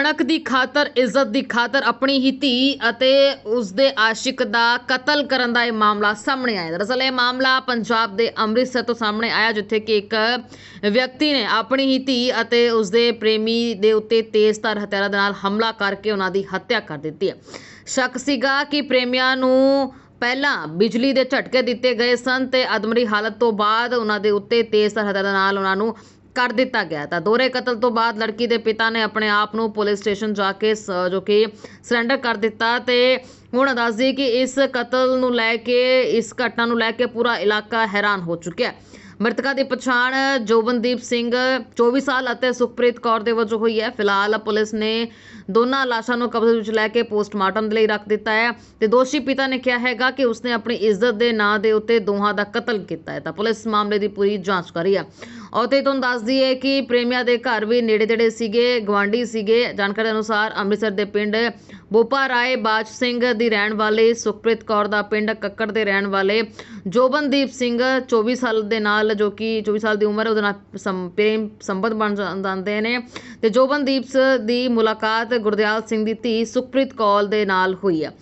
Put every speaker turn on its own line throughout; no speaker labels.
ਸ਼ੱਕ ਦੀ ਖਾਤਰ, ਇੱਜ਼ਤ ਦੀ ਖਾਤਰ ਆਪਣੀ ਹੀ ਧੀ ਅਤੇ ਉਸ ਦੇ ਆਸ਼ਿਕ ਦਾ ਕਤਲ ਕਰਨ ਦਾ ਇਹ ਮਾਮਲਾ ਸਾਹਮਣੇ ਆਇਆ। ਦਰਅਸਲ ਇਹ ਮਾਮਲਾ ਪੰਜਾਬ ਦੇ ਅੰਮ੍ਰਿਤਸਰ ਤੋਂ ਸਾਹਮਣੇ ਆਇਆ, ਜਿੱਥੇ ਕਿ ਇੱਕ ਵਿਅਕਤੀ ਨੇ ਆਪਣੀ ਹੀ ਧੀ ਅਤੇ ਉਸ ਦੇ ਪ੍ਰੇਮੀ ਦੇ ਉੱਤੇ ਤੇਜ਼ਧਾਰ ਹਥਿਆਰਾਂ ਦੇ ਨਾਲ ਹਮਲਾ ਕਰਕੇ ਉਹਨਾਂ ਦੀ ਹੱਤਿਆ ਕਰ ਦਿੱਤੀ ਹੈ। ਸ਼ੱਕ ਸੀਗਾ ਕਿ ਪ੍ਰੇਮੀਆਂ ਨੂੰ ਪਹਿਲਾਂ ਬਿਜਲੀ ਦੇ ਝਟਕੇ ਦਿੱਤੇ ਗਏ ਸਨ ਤੇ ਅਦਮਰੀ ਹਾਲਤ ਤੋਂ ਬਾਅਦ ਉਹਨਾਂ ਦੇ ਉੱਤੇ ਤੇਜ਼ਧਾਰ ਹਥਿਆਰਾਂ ਦੇ ਨਾਲ ਉਹਨਾਂ ਨੂੰ ਕਰ ਦਿੱਤਾ ਗਿਆ ਤਾਂ ਦੋਹਰੇ ਕਤਲ ਤੋਂ ਬਾਅਦ ਲੜਕੀ ਦੇ ਪਿਤਾ ਨੇ ਆਪਣੇ ਆਪ ਨੂੰ ਪੁਲਿਸ ਸਟੇਸ਼ਨ ਜਾ ਕੇ ਸ- ਜੋ ਕਿ ਸਰੈਂਡਰ ਕਰ ਦਿੱਤਾ ਤੇ ਹੁਣ ਦੱਸਦੀ ਕਿ ਇਸ ਕਤਲ ਨੂੰ ਲੈ ਕੇ, ਇਸ ਘਟਨਾ ਨੂੰ ਲੈ ਕੇ ਪੂਰਾ ਇਲਾਕਾ ਹੈਰਾਨ ਹੋ ਚੁੱਕਿਆ ਹੈ। ਮ੍ਰਿਤਕਾ ਦੀ ਪਛਾਣ ਜੋਬਨਦੀਪ ਸਿੰਘ 24 ਸਾਲ ਅਤੇ ਸੁਖਪ੍ਰੀਤ ਕੌਰ ਦੇ ਵਜੋਂ ਹੋਈ ਹੈ। ਫਿਲਹਾਲ ਪੁਲਿਸ ਨੇ ਦੋਨਾਂ ਲਾਸ਼ਾਂ ਨੂੰ ਕਬਜ਼ੇ ਵਿੱਚ ਲੈ ਕੇ ਪੋਸਟਮਾਰਟਮ ਦੇ ਲਈ ਰੱਖ ਦਿੱਤਾ ਹੈ ਤੇ ਦੋਸ਼ੀ ਪਿਤਾ ਨੇ ਕਿਹਾ ਹੈਗਾ ਕਿ ਉਸਨੇ ਆਪਣੀ ਇੱਜ਼ਤ ਦੇ ਨਾਂ ਦੇ ਉੱਤੇ ਦੋਹਾਂ ਦਾ ਕਤਲ ਕੀਤਾ ਹੈ। ਤਾਂ ਪੁਲਿਸ ਮਾਮਲੇ ਦੀ ਪੂਰੀ ਜਾਂਚ ਕਰ ਰਹੀ ਹੈ। ਔਰ ਤੇ ਤੁਹਾਨੂੰ ਦੱਸਦੀ ਹੈ ਕਿ ਪ੍ਰੇਮੀਆਂ ਦੇ ਘਰ ਵੀ ਨੇੜੇ-ਤੇੜੇ ਸੀਗੇ ਗਵਾਂਢੀ ਸੀਗੇ। ਜਾਣਕਾਰੀ ਅਨੁਸਾਰ ਅੰਮ੍ਰਿਤਸਰ ਦੇ ਪਿੰਡ ਬੋਪਾ ਰਾਏ ਬਾਜ ਸਿੰਘ ਦੀ ਰਹਿਣ ਵਾਲੇ ਸੁਖਪ੍ਰੀਤ ਕੌਰ ਦਾ ਪਿੰਡ ਕੱਕੜ ਦੇ ਰਹਿਣ ਵਾਲੇ ਜੋਬਨਦੀਪ ਸਿੰਘ 24 ਸਾਲ ਦੇ ਨਾਲ, ਜੋ ਕਿ 24 ਸਾਲ ਦੀ ਉਮਰ ਹੈ, ਉਹਦੇ ਨਾਲ ਸੰ- ਪ੍ਰੇਮ ਸੰਬੰਧ ਬਣ ਜਾਂਦੇ ਨੇ। ਤੇ ਜੋਬਨਦੀਪ ਦੀ ਮੁਲਾਕਾਤ ਗੁਰਦਿਆਲ ਸਿੰਘ ਦੀ ਧੀ ਸੁਖਪ੍ਰੀਤ ਕੌਰ ਦੇ ਨਾਲ ਹੋਈ ਹੈ।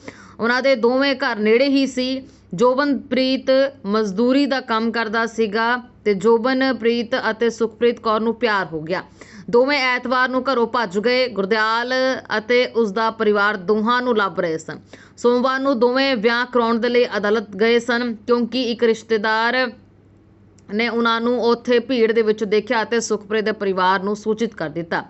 ਉਹਨਾਂ ਦੇ ਦੋਵੇਂ ਘਰ ਨੇੜੇ ਹੀ ਸੀ। ਜੋਬਨਪ੍ਰੀਤ ਮਜ਼ਦੂਰੀ ਦਾ ਕੰਮ ਕਰਦਾ ਸੀਗਾ। ਤੇ ਜੋਬਨਪ੍ਰੀਤ ਅਤੇ ਸੁਖਪ੍ਰੀਤ ਕੌਰ ਨੂੰ ਪਿਆਰ ਹੋ ਗਿਆ। ਦੋਵੇਂ ਐਤਵਾਰ ਨੂੰ ਘਰੋਂ ਭੱਜ ਗਏ। ਗੁਰਦਿਆਲ ਅਤੇ ਉਸ ਦਾ ਪਰਿਵਾਰ ਦੋਹਾਂ ਨੂੰ ਲੱਭ ਰਹੇ ਸਨ। ਸੋਮਵਾਰ ਨੂੰ ਦੋਵੇਂ ਵਿਆਹ ਕਰਾਉਣ ਦੇ ਲਈ ਅਦਾਲਤ ਗਏ ਸਨ, ਕਿਉਂਕਿ ਇੱਕ ਰਿਸ਼ਤੇਦਾਰ ਨੇ ਉਹਨਾਂ ਨੂੰ ਉੱਥੇ ਭੀੜ ਦੇ ਵਿੱਚ ਦੇਖਿਆ ਅਤੇ ਸੁਖਪ੍ਰੀਤ ਦੇ ਪਰਿਵਾਰ ਨੂੰ ਸੂਚਿਤ ਕਰ ਦਿੱਤਾ।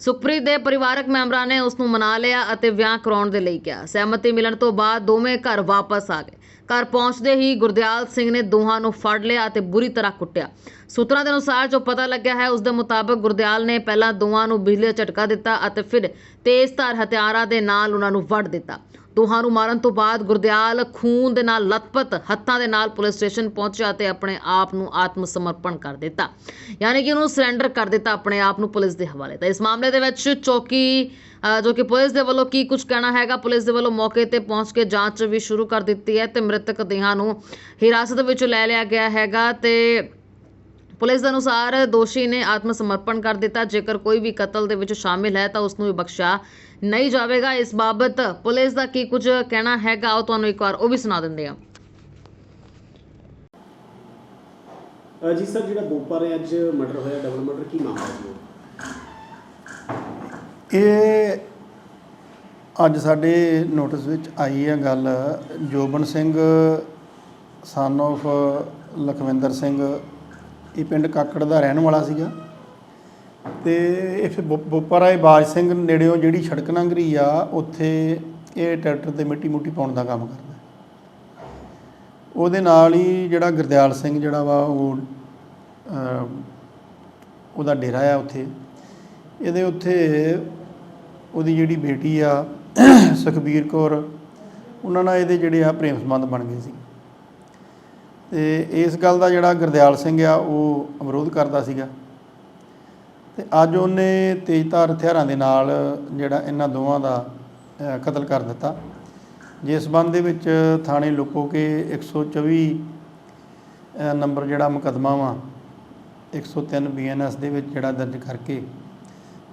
ਸੁਖਪ੍ਰੀਤ ਦੇ ਪਰਿਵਾਰਕ ਮੈਂਬਰਾਂ ਨੇ ਉਸ ਨੂੰ ਮਨਾ ਲਿਆ ਅਤੇ ਵਿਆਹ ਕਰਾਉਣ ਦੇ ਲਈ ਕਿਹਾ। ਸਹਿਮਤੀ ਮਿਲਣ ਤੋਂ ਬਾਅਦ ਦੋਵੇਂ ਘਰ ਵਾਪਸ ਆ ਗਏ। ਘਰ ਪਹੁੰਚਦੇ ਹੀ ਗੁਰਦਿਆਲ ਸਿੰਘ ਨੇ ਦੋਹਾਂ ਨੂੰ ਫੜ ਲਿਆ ਅਤੇ ਬੁਰੀ ਤਰ੍ਹਾਂ ਕੁੱਟਿਆ। ਸੂਤਰਾਂ ਦੇ ਅਨੁਸਾਰ ਜੋ ਪਤਾ ਲੱਗਿਆ ਹੈ, ਉਸ ਦੇ ਮੁਤਾਬਕ ਗੁਰਦਿਆਲ ਨੇ ਪਹਿਲਾਂ ਦੋਹਾਂ ਨੂੰ ਬਿਜਲੀ ਝਟਕਾ ਦਿੱਤਾ ਅਤੇ ਫਿਰ ਤੇਜ਼ ਧਾਰ ਹਥਿਆਰਾਂ ਦੇ ਨਾਲ ਉਹਨਾਂ ਨੂੰ ਵੱਢ ਦਿੱਤਾ। ਦੋਹਾਂ ਨੂੰ ਮਾਰਨ ਤੋਂ ਬਾਅਦ ਗੁਰਦਿਆਲ ਖੂਨ ਦੇ ਨਾਲ ਲਥਪਥ ਹੱਥਾਂ ਦੇ ਨਾਲ ਪੁਲਿਸ ਸਟੇਸ਼ਨ ਪਹੁੰਚਿਆ ਤੇ ਆਪਣੇ ਆਪ ਨੂੰ ਆਤਮ ਸਮਰਪਣ ਕਰ ਦਿੱਤਾ। ਯਾਨੀ ਕਿ ਉਹਨੂੰ ਸਰੈਂਡਰ ਕਰ ਦਿੱਤਾ ਆਪਣੇ ਆਪ ਨੂੰ ਪੁਲਿਸ ਦੇ ਹਵਾਲੇ ਤਾਂ। ਇਸ ਮਾਮਲੇ ਦੇ ਵਿੱਚ ਚੌਕੀ ਜੋ ਕਿ ਪੁਲਿਸ ਦੇ ਵੱਲੋਂ ਕੀ ਕੁਝ ਕਹਿਣਾ ਹੈਗਾ, ਪੁਲਿਸ ਦੇ ਵੱਲੋਂ ਮੌਕੇ ਤੇ ਪਹੁੰਚ ਕੇ ਜਾਂਚ ਵੀ ਸ਼ੁਰੂ ਕਰ ਦਿੱਤੀ ਹੈ ਤੇ ਮ੍ਰਿਤਕ ਦੇਹਾਂ ਨੂੰ ਹਿਰਾਸਤ ਵਿੱਚ ਲੈ ਲਿਆ ਗਿਆ ਹੈਗਾ ਤੇ ਪੁਲਿਸ ਦੇ ਅਨੁਸਾਰ ਦੋਸ਼ੀ ਨੇ ਆਤਮ ਸਮਰਪਣ ਕਰ ਦਿੱਤਾ। ਜੇਕਰ ਕੋਈ ਵੀ ਕਤਲ ਦੇ ਵਿੱਚ ਸ਼ਾਮਿਲ ਹੈ ਤਾਂ ਉਸ ਨੂੰ ਵੀ ਬਖਸ਼ਿਆ ਨਹੀਂ ਜਾਵੇਗਾ। ਇਸ ਬਾਬਤ ਪੁਲਿਸ ਦਾ ਕੀ ਕੁਝ ਕਹਿਣਾ ਹੈਗਾ ਉਹ ਤੁਹਾਨੂੰ ਇੱਕ ਵਾਰ ਉਹ ਵੀ ਸੁਣਾ ਦਿੰਦੇ ਹਾਂ।
ਅ, ਜੀ ਸਰ ਜਿਹੜਾ ਬੋਪਾ ਰੇ ਅੱਜ ਮਰਡਰ ਹੋਇਆ ਡਬਲ ਮਰਡਰ ਕੀ ਮਾਮਲਾ?
ਇਹ ਅੱਜ ਸਾਡੇ ਨੋਟਿਸ ਵਿੱਚ ਆਈ ਹੈ ਗੱਲ। ਜੋਬਨ ਸਿੰਘ ਸਨ of ਲਖਵਿੰਦਰ ਸਿੰਘ ਇਹ ਪਿੰਡ ਕਾਕੜ ਦਾ ਰਹਿਣ ਵਾਲਾ ਸੀਗਾ। ਤੇ ਇਹ ਫਿਰ ਬੋ- ਰਾਏ ਬਾਜ ਸਿੰਘ ਨੇੜਿਓਂ ਜਿਹੜੀ ਸੜਕ ਲੰਘ ਆ, ਉੱਥੇ ਇਹ ਟਰੈਕਟਰ ਤੇ ਮਿੱਟੀ ਮੁੱਟੀ ਪਾਉਣ ਦਾ ਕੰਮ ਕਰਦਾ। ਉਹਦੇ ਨਾਲ ਹੀ ਜਿਹੜਾ ਗੁਰਦਿਆਲ ਸਿੰਘ ਜਿਹੜਾ ਵਾ, ਉਹ ਉਹਦਾ ਡੇਰਾ ਆ ਉੱਥੇ। ਇਹਦੇ ਉੱਥੇ ਉਹਦੀ ਜਿਹੜੀ ਬੇਟੀ ਆ, ਸੁਖਬੀਰ ਕੌਰ, ਉਹਨਾਂ ਨਾਲ ਇਹਦੇ ਜਿਹੜੇ ਆ ਪ੍ਰੇਮ ਸੰਬੰਧ ਬਣ ਗਏ ਸੀ। ਤੇ ਇਸ ਗੱਲ ਦਾ ਜਿਹੜਾ ਗੁਰਦਿਆਲ ਸਿੰਘ ਆ ਉਹ ਵਿਰੋਧ ਕਰਦਾ ਸੀਗਾ। ਤੇ ਅੱਜ ਉਹਨੇ ਤੇਜ਼ਧਾਰ ਹਥਿਆਰਾਂ ਦੇ ਨਾਲ ਜਿਹੜਾ ਇਹਨਾਂ ਦੋਵਾਂ ਦਾ ਕਤਲ ਕਰ ਦਿੱਤਾ। ਜਿਸ ਸੰਬੰਧ ਦੇ ਵਿੱਚ ਥਾਣੇ ਲੁਕੋ ਕੇ 124 ਅ, ਨੰਬਰ ਜਿਹੜਾ ਮੁਕੱਦਮਾ ਵਾ 103 ਬੀਐਨਐਸ ਦੇ ਵਿੱਚ ਜਿਹੜਾ ਦਰਜ ਕਰਕੇ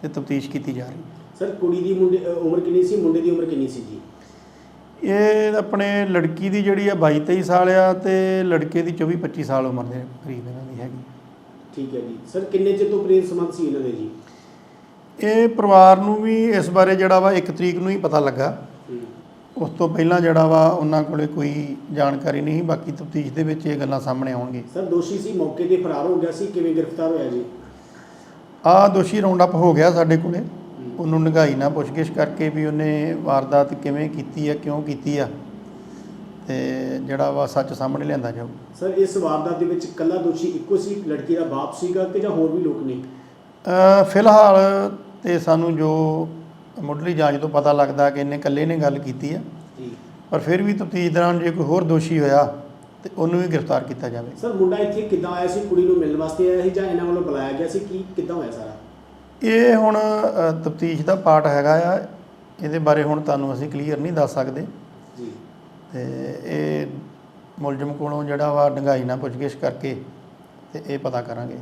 ਤੇ ਤਫਤੀਸ਼ ਕੀਤੀ ਜਾ ਰਹੀ।
ਸਰ ਕੁੜੀ ਦੀ ਮੁੰਡੇ ਉਮਰ ਕਿੰਨੀ ਸੀ? ਮੁੰਡੇ ਦੀ ਉਮਰ ਕਿੰਨੀ ਸੀ ਜੀ?
ਇਹ ਆਪਣੇ ਲੜਕੀ ਦੀ ਜਿਹੜੀ ਆ 22 23 ਸਾਲ ਆ ਤੇ ਲੜਕੇ ਦੀ 24 25 ਸਾਲ ਉਮਰ ਦੇ ਕਰੀਬ ਇਹਨਾਂ ਦੀ ਹੈਗੀ।
ਠੀਕ ਹੈ ਜੀ। ਸਰ ਕਿੰਨੇ ਚਿਰ ਤੋਂ ਪ੍ਰੇਮ ਸੰਬੰਧ ਸੀ ਇਹਨਾਂ ਦੇ ਜੀ?
ਇਹ ਪਰਿਵਾਰ ਨੂੰ ਵੀ ਇਸ ਬਾਰੇ ਜਿਹੜਾ ਵਾ 1 ਤਰੀਕ ਨੂੰ ਹੀ ਪਤਾ ਲੱਗਾ। ਉਸ ਤੋਂ ਪਹਿਲਾਂ ਜਿਹੜਾ ਵਾ ਉਹਨਾਂ ਕੋਲੇ ਕੋਈ ਜਾਣਕਾਰੀ ਨਹੀਂ ਬਾਕੀ ਤਫਤੀਸ਼ ਦੇ ਵਿੱਚ ਇਹ ਗੱਲਾਂ ਸਾਹਮਣੇ ਆਉਣਗੀਆਂ।
ਸਰ ਦੋਸ਼ੀ ਸੀ ਮੌਕੇ ਤੇ ਫਰਾਰ ਹੋ ਗਿਆ ਸੀ ਕਿਵੇਂ ਗ੍ਰਿਫਤਾਰ ਹੋਇਆ ਜੀ?
ਆ ਦੋਸ਼ੀ ਰਾਉਂਡ ਅਪ ਹੋ ਗਿਆ ਸਾਡੇ ਕੋਲੇ। ਉਹਨੂੰ ਨਿਗਾਈ ਨਾਲ ਪੁੱਛਗਿੱਛ ਕਰਕੇ ਵੀ ਉਹਨੇ ਵਾਰਦਾਤ ਕਿਵੇਂ ਕੀਤੀ ਆ ਕਿਉਂ ਕੀਤੀ ਆ ਤੇ ਜਿਹੜਾ ਵਾ ਸੱਚ ਸਾਹਮਣੇ ਲਿਆਂਦਾ ਜਾਊ।
ਸਰ ਇਸ ਵਾਰਦਾਤ ਦੇ ਵਿੱਚ ਇਕੱਲਾ ਦੋਸ਼ੀ ਇੱਕੋ ਸੀ ਲੜਕੀ ਦਾ ਬਾਪ ਸੀਗਾ ਕਿ ਜਾਂ ਹੋਰ ਵੀ ਲੋਕ ਨੇ?
ਫਿਲਹਾਲ ਤੇ ਸਾਨੂੰ ਜੋ ਮੁੱਢਲੀ ਜਾਂਚ ਤੋਂ ਪਤਾ ਲੱਗਦਾ ਕਿ ਇਹਨੇ ਇਕੱਲੇ ਨੇ ਗੱਲ ਕੀਤੀ ਆ।
ਜੀ।
ਪਰ ਫਿਰ ਵੀ ਤਫਤੀਸ਼ ਦੌਰਾਨ ਜੇ ਕੋਈ ਹੋਰ ਦੋਸ਼ੀ ਹੋਇਆ ਤੇ ਉਹਨੂੰ ਵੀ ਗ੍ਰਿਫਤਾਰ ਕੀਤਾ ਜਾਵੇ।
ਸਰ ਮੁੰਡਾ ਇੱਥੇ ਕਿੱਦਾਂ ਆਇਆ ਸੀ ਕੁੜੀ ਨੂੰ ਮਿਲਣ ਵਾਸਤੇ ਆਇਆ ਸੀ ਜਾਂ ਇਹਨਾਂ ਵੱਲੋਂ ਬੁਲਾਇਆ ਗਿਆ ਸੀ? ਕੀ ਕਿੱਦਾਂ ਹੋਇਆ ਸਾਰਾ?
ਇਹ ਹੁਣ ਤਫਤੀਸ਼ ਦਾ ਪਾਰਟ ਹੈਗਾ ਆ। ਇਹਦੇ ਬਾਰੇ ਹੁਣ ਤੁਹਾਨੂੰ ਅਸੀਂ ਕਲੀਅਰ ਨਹੀਂ ਦੱਸ ਸਕਦੇ।
ਜੀ।
ਤੇ ਇਹ ਮੁਲਜ਼ਮ ਕੋਲੋਂ ਜਿਹੜਾ ਵਾ ਡੰਗਾਈ ਨਾਲ ਪੁੱਛਗਿੱਛ ਕਰਕੇ ਤੇ ਇਹ ਪਤਾ ਕਰਾਂਗੇ।